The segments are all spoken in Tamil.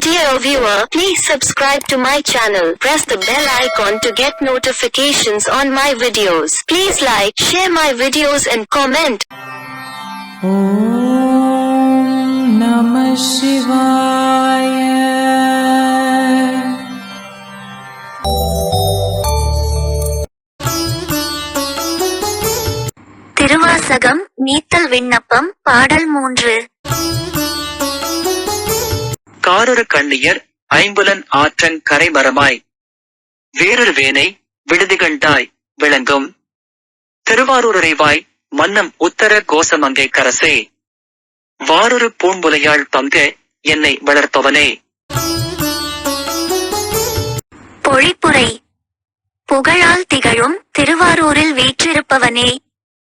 Dear viewer, please subscribe to my channel. Press the bell icon to get notifications on my videos. Please like, share my videos and comment. Om Namah Shivaya Thiruvasagam நீத்தல் விண்ணப்பம் பாடல் மூன்று காரொரு கண்ணியர் ஐம்புலன் ஆற்றன் கரைமரமாய். வேறொரு வேனை விடுதிகண்டாய் விளங்கும். திருவாரூரரைவாய் மன்னம் உத்தர கோசமங்கை கரசே. வாரொரு பூம்புலையாள் பங்க என்னை வளர்ப்பவனே. பொழிப்புரை. புகழால் திகழும் திருவாரூரில் வீற்றிருப்பவனே.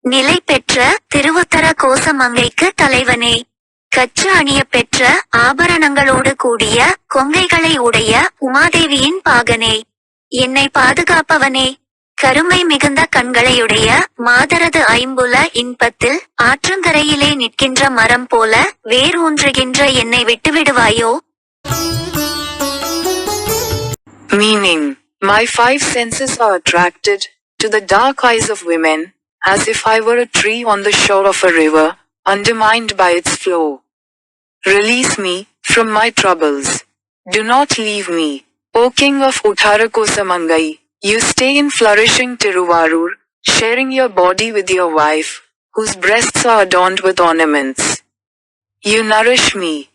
நிலை பெற்ற திருவுத்தர கோசமங்கைக்கு தலைவனே. கச்சு அணிய பெற்ற ஆபரணங்களோடு கூடிய கொங்கைகளை உடைய உமாதேவியின் பாகனே. என்னை பாதுகாப்பவனே. கருமை மிகுந்த கண்களையுடைய மாதரது ஐம்புல இன்பத்தில் ஆற்றங்கரையிலே நிற்கின்ற மரம் போல வேர் ஊன்றுகின்ற என்னை விட்டுவிடுவாயோ? Meaning my five senses are attracted to the dark eyes of women, as if I were a tree on the shore of a river, undermined by its flow. Release me from my troubles. Do not leave me, O King of Uttarakosamangai. You stay in flourishing Tiruvarur, sharing your body with your wife, whose breasts are adorned with ornaments. You nourish me,